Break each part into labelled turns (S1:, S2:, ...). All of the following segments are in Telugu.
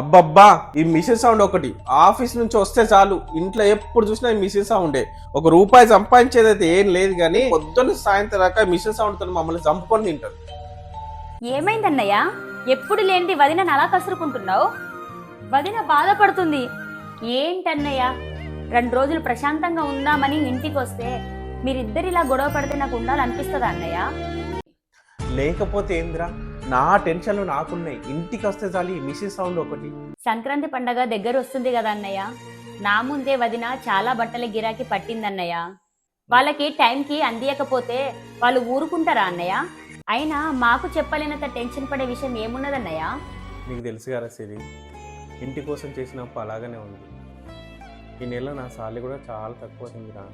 S1: అబ్బబ్బా ఈ మిషన్ సౌండ్ ఒకటి. ఆఫీస్ నుంచి వస్తే చాలు. ఇంట్లో ఎప్పుడు చూసినా ఈ మిషన్ సౌండే. ఒక రూపాయి సంపాదించేది అయితే ఏం లేదు కానీ పొద్దున్న సాయంత్రం దాకా మిషన్ సౌండ్తో మమ్మల్ని చంపుకొని తింటారు.
S2: ఏమైందన్నయ్య? ఎప్పుడు లేనిది వదిన అలా కసురుకుంటున్నావు? వదిన బాధపడుతుంది. ఏంటన్నయ్య? రెండు రోజులు ప్రశాంతంగా ఉందామని ఇంటికి వస్తే మీరిద్దరు ఇలా గొడవ పడితే నాకు ఉండాలనిపిస్తుందా అన్నయ్య?
S1: లేకపోతే ఏంద్రా? నా టెన్షన్లు నాకున్నాయి. ఇంటికి వస్తే చాలు మిషన్ సౌండ్ ఒకటి.
S2: సంక్రాంతి పండగ దగ్గర వస్తుంది కదా అన్నయ్య? నా ముందే వదిన చాలా బట్టల గిరాకీ పట్టిందన్నయ్య. వాళ్ళకి టైంకి అందియకపోతే వాళ్ళు ఊరుకుంటారా అన్నయ్య? అయినా మాకు చెప్పలేనంత టెన్షన్ పడే విషయం ఏమున్నదన్నయ్య?
S1: నీకు తెలుసు కదా సిరి ఇంటి కోసం చేసినప్పుడు అలాగనే ఉంది. ఈ నెల నా సాలరీ కూడా చాలా తక్కువ రా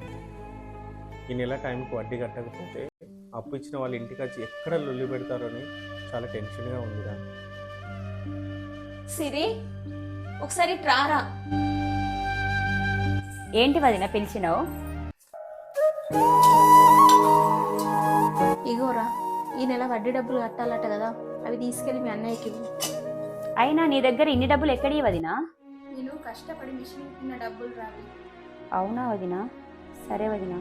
S1: ఈ నెల టైంకి వడ్డీ కట్టకపోతే అప్పు ఇచ్చిన వాళ్ళ ఇంటికి వచ్చి ఎక్కడ లొల్లి పెడతారో అని చాలా టెన్షన్గా ఉందిరా.
S3: సిరి ఒకసారి ట్రారా
S2: ఏంటి వదిన పిలిచినావు?
S3: ఇగోరా ఈ నెల వడ్డీ డబ్బులు కట్టాలట కదా అవి తీసుకెళ్ళి మీ అన్నయ్యకి ఇవ్వు.
S2: అయినా నీ దగ్గర ఇన్ని డబ్బులు ఎక్కడి వదినా?
S3: నేను కష్టపడి మిషన్ ఉన్న డబ్బులు రావి.
S2: అవునా వదినా? సరే వదినా.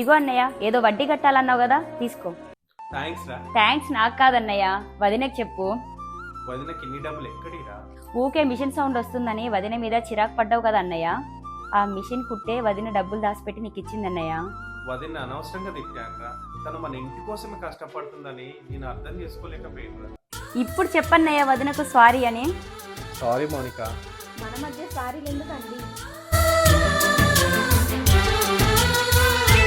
S2: ఇగో అన్నయ్య ఏదో వడ్డీ కట్టాలన్నావు కదా తీసుకో.
S1: థ్యాంక్స్ రా.
S2: థ్యాంక్స్ నాకు కాదన్నయ్య. వదినకి చెప్పు.
S1: వదినకి ఇన్ని డబ్బులు ఎక్కడిరా?
S2: ఊకే మిషన్ సౌండ్ వస్తుందని వదిన మీద చిరాకు పడ్డావు కదా అన్నయ్య. ఆ మిషన్ కుట్టే వదిన డబ్బులు దాచిపెట్టి నీకు ఇచ్చిందన్నయ్య
S1: వదిన అనవసరంగా తిట్టానురా. తను మన ఇంటి కోసమే కష్టపడుతుందని నేను అర్థం చేసుకోలేకపోయినరా.
S2: ఇప్పుడు చెప్పన్నయ్య వదినకు సారీ అని.
S1: సారీ మౌనిక.
S3: మన మధ్య సారీలు ఎందుకండి?